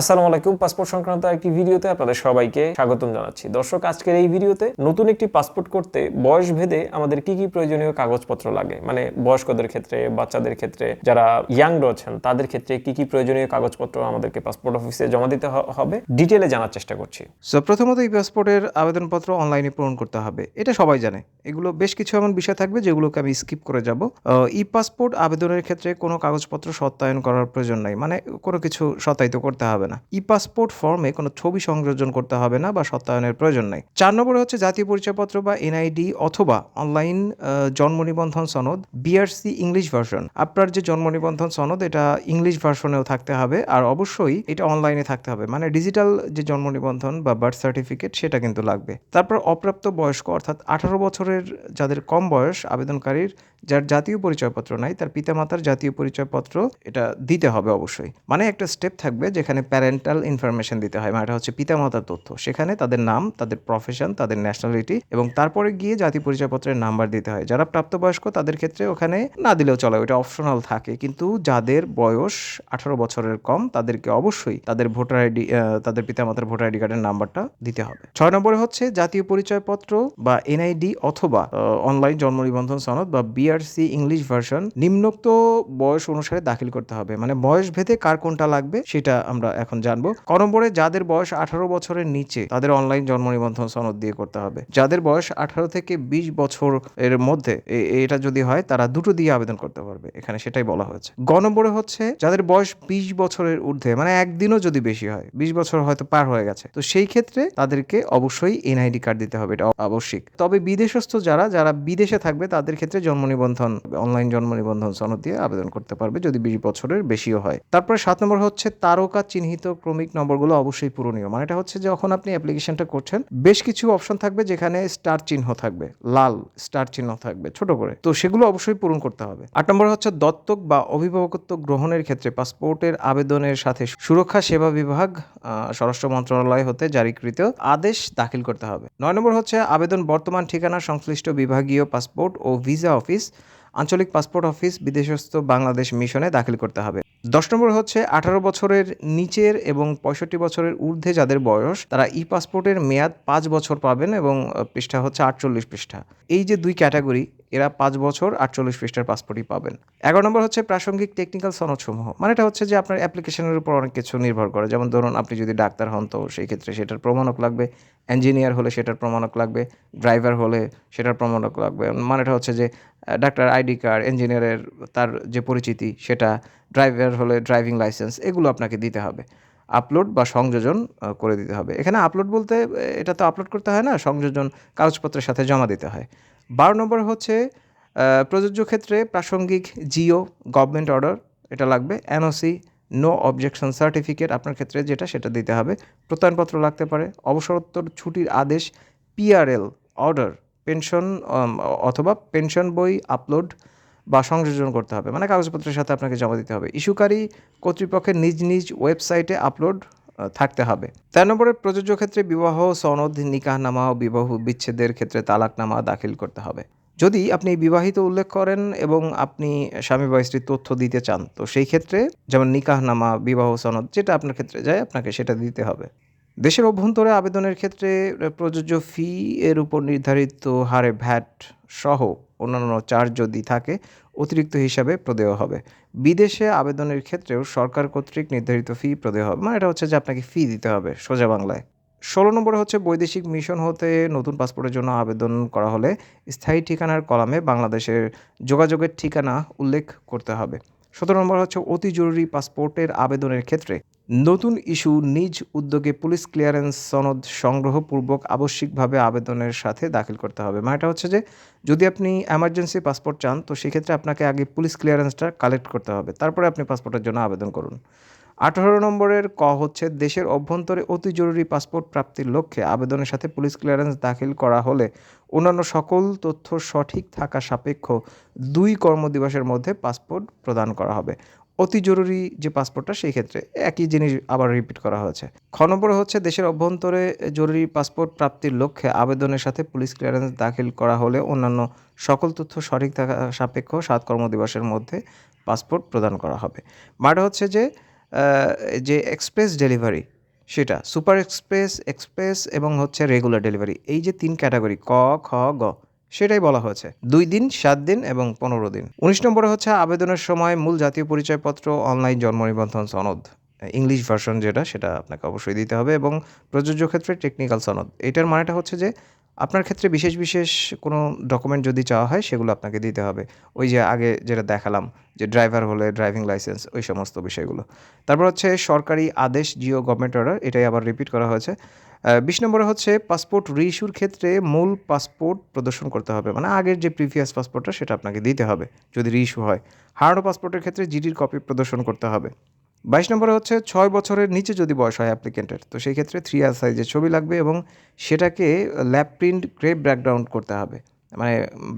আসসালামু আলাইকুম। পাসপোর্ট সংক্রান্ত একটি ভিডিওতে আপনাদের সবাইকে স্বাগতম জানাচ্ছি। দর্শক, আজকের এই ভিডিওতে নতুন একটি পাসপোর্ট করতে বয়স ভেদে আমাদের কি কি প্রয়োজনীয় কাগজপত্র লাগে? মানে বয়স্কদের ক্ষেত্রে, বাচ্চাদের ক্ষেত্রে, যারা ইয়াং রয়েছেন তাদের ক্ষেত্রে কি কি প্রয়োজনীয় কাগজপত্র আমাদেরকে পাসপোর্ট অফিসে জমা দিতে হবে? ডিটেলে জানার চেষ্টা করছি। সো প্রথমত এই পাসপোর্টের আবেদনপত্র অনলাইনে পূরণ করতে হবে। এটা সবাই জানে। এগুলো বেশ কিছু এমন বিষয় থাকবে যেগুলোকে আমি স্কিপ করে যাব। ই পাসপোর্ট আবেদনের ক্ষেত্রে কোনো কাগজপত্র সত্যায়ন করার প্রয়োজন নাই। মানে কোনো কিছু সত্যায়িত করতে হবে না। ই পাসপোর্ট ফর্মে কোনো ছবি সংযোজন করতে হবে না বা সত্যায়নের প্রয়োজন নাই। চার নম্বরে হচ্ছে জাতীয় পরিচয়পত্র বা এনআইডি অথবা অনলাইন জন্ম নিবন্ধন সনদ বিআরসি ইংলিশ ভার্সন আপনার যে জন্ম নিবন্ধন সনদ, এটা ইংলিশ ভার্সনেও থাকতে হবে আর অবশ্যই এটা অনলাইনে থাকতে হবে। মানে ডিজিটাল যে জন্ম নিবন্ধন বা বার্থ সার্টিফিকেট সেটা কিন্তু লাগবে। তারপর অপ্রাপ্ত বয়স্ক অর্থাৎ আঠারো বছরের যাদের কম বয়স, আবেদনকারীর যার জাতীয় পরিচয়পত্র নাই, তার পিতামাতার জাতীয় পরিচয়পত্র এটা দিতে হবে অবশ্যই। মানে একটা স্টেপ থাকবে যেখানে প্যারেন্টাল ইনফরমেশন দিতে হয় মানে এটা হচ্ছে পিতামাতার তথ্য। সেখানে তাদের নাম, তাদের প্রফেশন তাদের ন্যাশনালিটি এবং তারপরে গিয়ে জাতীয় পরিচয়পত্রের নাম্বার দিতে হয়। যারা প্রাপ্তবয়স্ক তাদের ক্ষেত্রে ওখানে না দিলেও চলে ওটা অপশনাল থাকে। কিন্তু যাদের বয়স আঠারো বছরের কম, তাদেরকে অবশ্যই তাদের ভোটার আইডি তাদের পিতামাতার ভোটার আইডি কার্ডের নাম্বারটা দিতে হবে। ছয় নম্বরে হচ্ছে জাতীয় পরিচয়পত্র বা এনআইডি অথবা অনলাইন জন্ম নিবন্ধন সনদ বা বিআরসি ইংলিশ ভার্সন নিম্নোক্ত বয়স অনুসারে দাখিল করতে হবে। মানে বয়স ভেদে কার কোনটা লাগবে সেটা আমরা এখন জানব। ক যাদের বয়স আঠারো বছরের নিচে, তাদের অনলাইন জন্ম নিবন্ধন সনদ দিয়ে করতে হবে। যাদের বয়স আঠারো থেকে বিশ বছর এর মধ্যে এটা যদি হয়, তারা দুটো দিয়ে আবেদন করতে পারবে। এখানে সেটাই বলা হয়েছে। গ হচ্ছে, যাদের বয়স বিশ বছরের ঊর্ধ্বে মানে একদিনও যদি বেশি হয়, বিশ বছর হয়তো পার হয়ে গেছে, তো সেই ক্ষেত্রে তাদেরকে অবশ্যই এনআইডি কার্ড দিতে হবে, এটা আবশ্যিক। তবে বিদেশস্থ যারা যারা বিদেশে থাকবে, তাদের ক্ষেত্রে জন্ম নিবন্ধন অনলাইন জন্ম নিবন্ধন সনদ দিয়ে আবেদন করতে পারবে যদি বিশ বছরের বেশিও হয়। তারপরে সাত নম্বর হচ্ছে তারকা চিহ্নিত ক্রমিক নম্বরগুলো অবশ্যই পূরণীয়। মানে এটা হচ্ছে যখন আপনি অ্যাপ্লিকেশনটা করছেন, বেশ কিছু অপশন থাকবে যেখানে স্টার চিহ্ন থাকবে, লাল স্টার চিহ্ন থাকবে, ছোট করে। তো সেগুলো অবশ্যই পূরণ করতে হবে। আট নম্বর হচ্ছে দত্তক বা অভিভাবকত্ব গ্রহণের ক্ষেত্রে পাসপোর্টের আবেদনের সাথে সুরক্ষা সেবা বিভাগ স্বরাষ্ট্র মন্ত্রণালয় হতে জারিকৃত আদেশ দাখিল করতে হবে। নয় নম্বর হচ্ছে আবেদন বর্তমান ঠিকানা সংশ্লিষ্ট বিভাগীয় পাসপোর্ট ও ভিসা অফিস আঞ্চলিক পাসপোর্ট অফিস, বিদেশস্থ বাংলাদেশ মিশনে দাখিল করতে হবে। দশ নম্বর হচ্ছে, আঠারো বছরের নিচের এবং পঁয়ষট্টি বছরের ঊর্ধ্বে যাদের বয়স, তারা ই পাসপোর্টের মেয়াদ পাঁচ বছর পাবেন এবং পৃষ্ঠা হচ্ছে আটচল্লিশ পৃষ্ঠা। এই যে দুই ক্যাটাগরি এরা পাঁচ বছর আটচল্লিশ পৃষ্ঠার পাসপোর্টই পাবেন। এগারো নম্বর হচ্ছে প্রাসঙ্গিক টেকনিক্যাল সনদসমূহ। মানে এটা হচ্ছে যে আপনার অ্যাপ্লিকেশনের উপর অনেক কিছু নির্ভর করে। যেমন ধরুন, আপনি যদি ডাক্তার হন, তো সেই ক্ষেত্রে সেটার প্রমাণক লাগবে। ইঞ্জিনিয়ার হলে সেটার প্রমাণক লাগবে। ড্রাইভার হলে সেটার প্রমাণক লাগবে। মানে এটা হচ্ছে যে ডাক্তার আইডি কার্ড ইঞ্জিনিয়ারের তার যে পরিচিতি, সেটা ড্রাইভার হলে ড্রাইভিং লাইসেন্স এগুলো আপনাকে দিতে হবে। আপলোড বা সংযোজন করে দিতে হবে। এখানে আপলোড বলতে এটা তো আপলোড করতে হয় না, সংযোজন কাগজপত্রের সাথে জমা দিতে হয়। বারো নম্বর হচ্ছে প্রযোজ্য ক্ষেত্রে প্রাসঙ্গিক জিও গভর্নমেন্ট অর্ডার এটা লাগবে এনওসি নো অবজেকশন সার্টিফিকেট আপনার ক্ষেত্রে যেটা সেটা দিতে হবে। প্রত্যয়নপত্র লাগতে পারে, অবসরোত্তর ছুটির আদেশ পিআরএল অর্ডার পেনশন অথবা পেনশন বই আপলোড বা সংযোজন করতে হবে। মানে কাগজপত্রের সাথে আপনাকে জমা দিতে হবে। ইস্যুকারী কর্তৃপক্ষের নিজ নিজ ওয়েবসাইটে আপলোড থাকতে হবে। তেরো নম্বরে প্রযোজ্য ক্ষেত্রে বিবাহ, সনদ, নিকাহনামা ও বিবাহ বিচ্ছেদের ক্ষেত্রে তালাকনামা দাখিল করতে হবে। যদি আপনি বিবাহিত উল্লেখ করেন এবং আপনি স্বামী বা স্ত্রীর তথ্য দিতে চান, তো সেই ক্ষেত্রে যেমন নিকাহনামা, বিবাহ, সনদ, যেটা আপনার ক্ষেত্রে যায়, আপনাকে সেটা দিতে হবে। দেশের অভ্যন্তরে আবেদনের ক্ষেত্রে প্রযোজ্য ফি এর উপর নির্ধারিত হারে ভ্যাট সহ অন্যান্য চার্জ যদি থাকে, অতিরিক্ত হিসাবে প্রদেয় হবে। বিদেশে আবেদনের ক্ষেত্রেও সরকার কর্তৃক নির্ধারিত ফি প্রদেয় হবে। মানে এটা হচ্ছে যে আপনাকে ফি দিতে হবে সোজা বাংলায়। ষোলো নম্বরে হচ্ছে বৈদেশিক মিশন হতে নতুন পাসপোর্টের জন্য আবেদন করা হলে স্থায়ী ঠিকানার কলামে বাংলাদেশের যোগাযোগের ঠিকানা উল্লেখ করতে হবে। সতেরো নম্বর হচ্ছে অতি জরুরি পাসপোর্টের আবেদনের ক্ষেত্রে নতুন ইস্যু নিজ উদ্যোগে পুলিশ ক্লিয়ারেন্স সনদ সংগ্রহপূর্বক আবশ্যিকভাবে আবেদনের সাথে দাখিল করতে হবে। মানে এটা হচ্ছে যে, যদি আপনি এমার্জেন্সি পাসপোর্ট চান, তো সেক্ষেত্রে আপনাকে আগে পুলিশ ক্লিয়ারেন্সটা কালেক্ট করতে হবে। তারপরে আপনি পাসপোর্টের জন্য আবেদন করুন। আঠারো নম্বরের ক হচ্ছে, দেশের অভ্যন্তরে অতি জরুরি পাসপোর্ট প্রাপ্তির লক্ষ্যে আবেদনের সাথে পুলিশ ক্লিয়ারেন্স দাখিল করা হলে অন্যান্য সকল তথ্য সঠিক থাকা সাপেক্ষ দুই কর্মদিবসের মধ্যে পাসপোর্ট প্রদান করা হবে। অতি জরুরি যে পাসপোর্টটা সেই ক্ষেত্রে একই জিনিস আবার রিপিট করা হয়েছে। খ হচ্ছে, দেশের অভ্যন্তরে জরুরি পাসপোর্ট প্রাপ্তির লক্ষ্যে আবেদনের সাথে পুলিশ ক্লিয়ারেন্স দাখিল করা হলে অন্যান্য সকল তথ্য সঠিক থাকা সাপেক্ষ সাত কর্মদিবসের মধ্যে পাসপোর্ট প্রদান করা হবে। মাটা হচ্ছে যে যে এক্সপ্রেস ডেলিভারি সেটা সুপার এক্সপ্রেস এক্সপ্রেস এবং হচ্ছে রেগুলার ডেলিভারি এই যে তিন ক্যাটাগরি ক, খ, গ সেটাই বলা হয়েছে। দুই দিন, সাত দিন এবং পনেরো দিন। উনিশ নম্বরে হচ্ছে আবেদনের সময় মূল জাতীয় পরিচয়পত্র, অনলাইন জন্ম নিবন্ধন সনদ। ইংলিশ ভার্সন যেটা, সেটা আপনাকে অবশ্যই দিতে হবে এবং প্রযোজ্য ক্ষেত্রে টেকনিক্যাল সনদ। এটার মানেটা হচ্ছে যে, আপনার ক্ষেত্রে বিশেষ বিশেষ কোনো ডকুমেন্ট যদি চাওয়া হয়, সেগুলো আপনাকে দিতে হবে। ওই যে আগে যেটা দেখালাম, যে ড্রাইভার হলে ড্রাইভিং লাইসেন্স ওই সমস্ত বিষয়গুলো। তারপর হচ্ছে সরকারি আদেশ জিও গভর্নমেন্ট অর্ডার এটাই আবার রিপিট করা হয়েছে। বিশ নম্বরে হচ্ছে পাসপোর্ট রিইস্যুর ক্ষেত্রে মূল পাসপোর্ট প্রদর্শন করতে হবে। মানে আগের যে প্রিভিয়াস পাসপোর্টটা সেটা আপনাকে দিতে হবে যদি রিইস্যু হয়। হার্ড পাসপোর্টের ক্ষেত্রে জিডির কপি প্রদর্শন করতে হবে। বাইশ নম্বরে হচ্ছে ছয় বছরের নিচে যদি বয়স হয় অ্যাপ্লিকেন্টের তো সেই ক্ষেত্রে থ্রি আর সাইজের ছবি লাগবে এবং সেটাকে ল্যাব প্রিন্ট গ্রে ব্যাকগ্রাউন্ড করতে হবে। মানে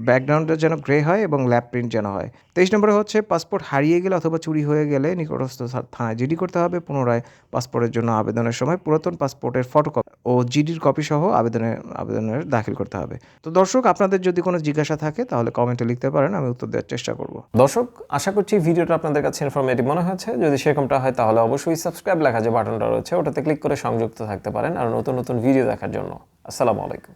ব্যাকগ্রাউন্ডটা যেন গ্রে হয় এবং ল্যাব প্রিন্ট যেন হয়। তেইশ নম্বরে হচ্ছে পাসপোর্ট হারিয়ে গেলে অথবা চুরি হয়ে গেলে নিকটস্থ থানায় জিডি করতে হবে। পুনরায় পাসপোর্টের জন্য আবেদনের সময় পুরাতন পাসপোর্টের ফটোকপি ও জিডির কপি সহ আবেদনের আবেদনের দাখিল করতে হবে। তো দর্শক, আপনাদের যদি কোনো জিজ্ঞাসা থাকে তাহলে কমেন্টে লিখতে পারেন, আমি উত্তর দেওয়ার চেষ্টা করব। দর্শক, আশা করছি ভিডিওটা আপনাদের কাছে ইনফরমেটিভ মনে হয়েছে। যদি সেরকমটা হয় তাহলে অবশ্যই সাবস্ক্রাইব লেখা যে বাটনটা রয়েছে, ওটাতে ক্লিক করে সংযুক্ত থাকতে পারেন। আর নতুন নতুন ভিডিও দেখার জন্য। আসসালামু আলাইকুম।